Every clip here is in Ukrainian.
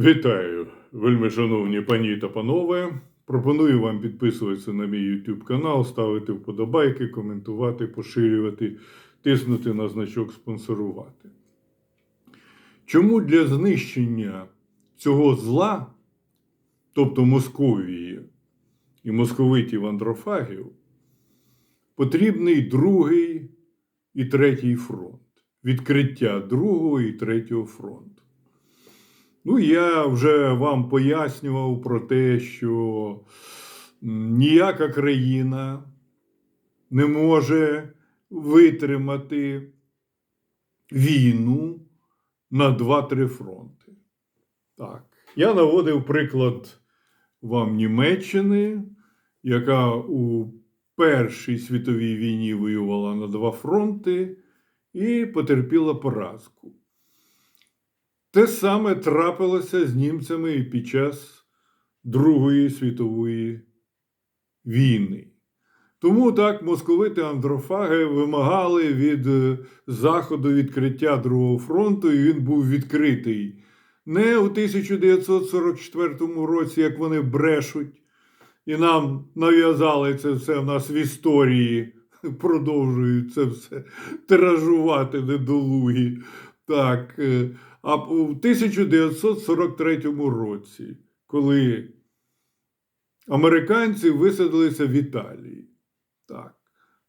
Вітаю, вельми шановні пані та панове. Пропоную вам підписуватися на мій YouTube канал, ставити вподобайки, коментувати, поширювати, тиснути на значок спонсорувати. Чому для знищення цього зла, тобто Московії і московитів андрофагів, потрібний другий і третій фронт, відкриття другого і третього фронту. Ну, я вже вам пояснював про те, що ніяка країна не може витримати війну на 2-3 фронти. Так. Я наводив приклад вам Німеччини, яка у Першій світовій війні воювала на два фронти і потерпіла поразку. Те саме трапилося з німцями і під час Другої світової війни. Тому так московити андрофаги вимагали від е, Заходу відкриття Другого фронту, і він був відкритий не у 1944 році, як вони брешуть, і нам нав'язали це все в нас в історії, продовжують це все тиражувати недолугі. Так, е, а у 1943 році, коли американці висадилися в Італії. Так.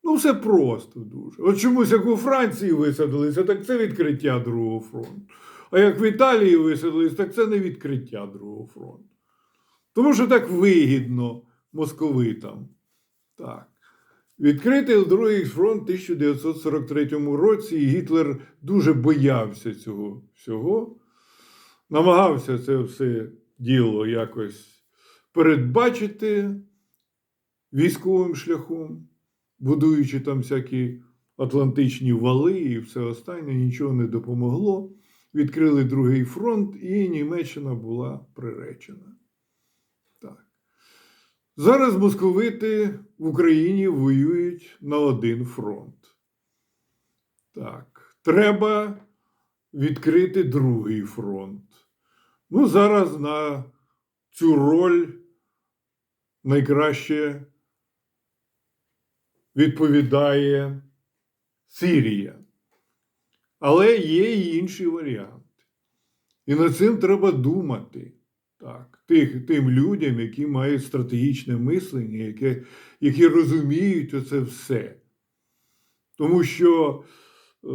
Ну, все просто дуже. От чомусь, як у Франції висадилися, так це відкриття Другого фронту. А як в Італії висадилися, так це не відкриття Другого фронту. Тому що так вигідно московитам. Так. Відкритий другий фронт у 1943 році, і Гітлер дуже боявся цього всього, намагався це все діло якось передбачити військовим шляхом, будуючи там всякі атлантичні вали і все останнє, нічого не допомогло. Відкрили другий фронт, і Німеччина була приречена. Так. Зараз московити в Україні воюють на один фронт. Так, треба відкрити другий фронт. Ну, зараз на цю роль найкраще відповідає Сирія. Але є і інші варіанти. І над цим треба думати. Так, тих, тим людям, які мають стратегічне мислення, які, які розуміють оце все. Тому що, е,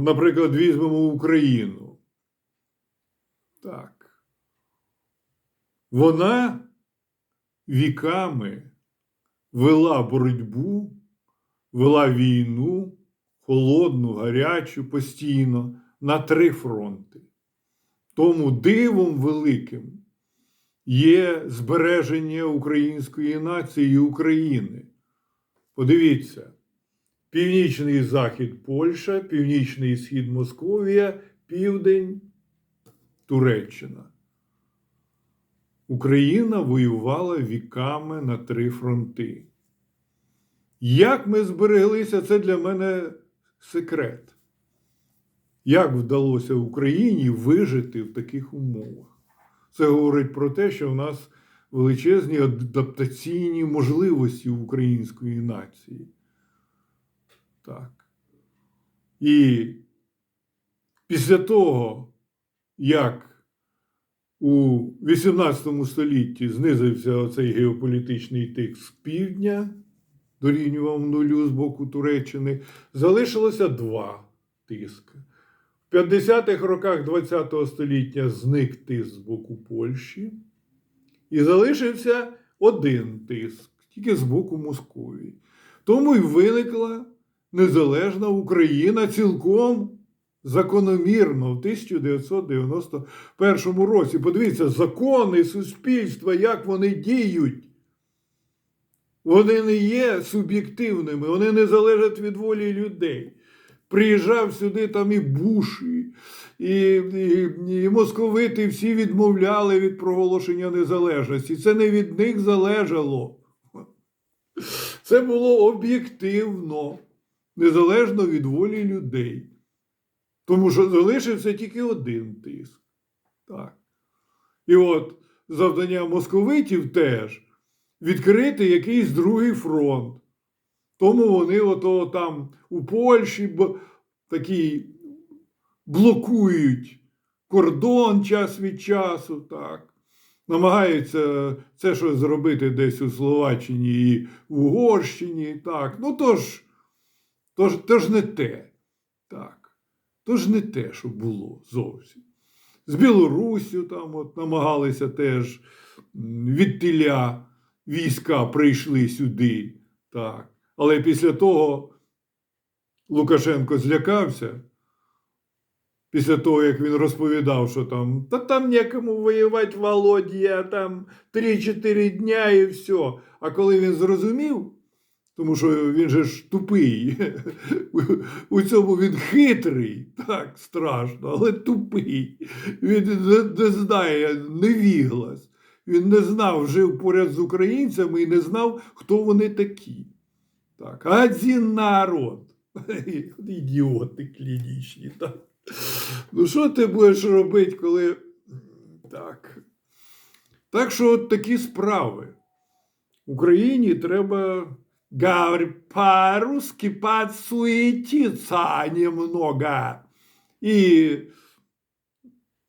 наприклад, візьмемо Україну. Так. Вона віками вела боротьбу, вела війну, холодну, гарячу, постійно на три фронти. Тому дивом великим є збереження української нації і України. Подивіться: північний захід Польща, північний схід Московія, південь Туреччина. Україна воювала віками на три фронти. Як ми збереглися, це для мене секрет. Як вдалося Україні вижити в таких умовах? Це говорить про те, що в нас величезні адаптаційні можливості української нації. Так. І після того, як у 18 столітті знизився оцей геополітичний тиск з півдня, дорівнював нулю з боку Туреччини, залишилося два тиски. В 50-х роках ХХ століття зник тиск з боку Польщі, і залишився один тиск, тільки з боку Московії. Тому й виникла незалежна Україна цілком закономірно в 1991 році. Подивіться, закони суспільства, як вони діють. Вони не є суб'єктивними, вони не залежать від волі людей. Приїжджав сюди там і Буш, і, і, і, і московити всі відмовляли від проголошення незалежності. Це не від них залежало. Це було об'єктивно, незалежно від волі людей. Тому що залишився тільки один тиск. Так. І от завдання московитів теж відкрити якийсь другий фронт. Тому вони ото там у Польщі б- такі блокують кордон час від часу, так. Намагаються це щось зробити десь у Словаччині і в Угорщині. Так. Ну то ж, то ж, то ж не те. Так. Ж не те, що було зовсім. З Білоруссю там от намагалися теж від тіля війська прийшли сюди. Так. Але після того Лукашенко злякався. Після того, як він розповідав, що там та там некому воювати Володя, там 3-4 дня і все. А коли він зрозумів, тому що він же ж тупий, у цьому він хитрий, так страшно, але тупий. Він не, не знає, невіглас. Він не знав, жив поряд з українцями і не знав, хто вони такі. Так, один народ. Ідіоти клінічні. Так. Ну, що ти будеш робити, коли. Так. Так що от такі справи. Україні треба говорю, по-русски подсуетиться немного і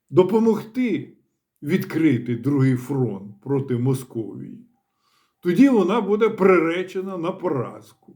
допомогти відкрити другий фронт проти Московії. Тоді вона буде приречена на поразку.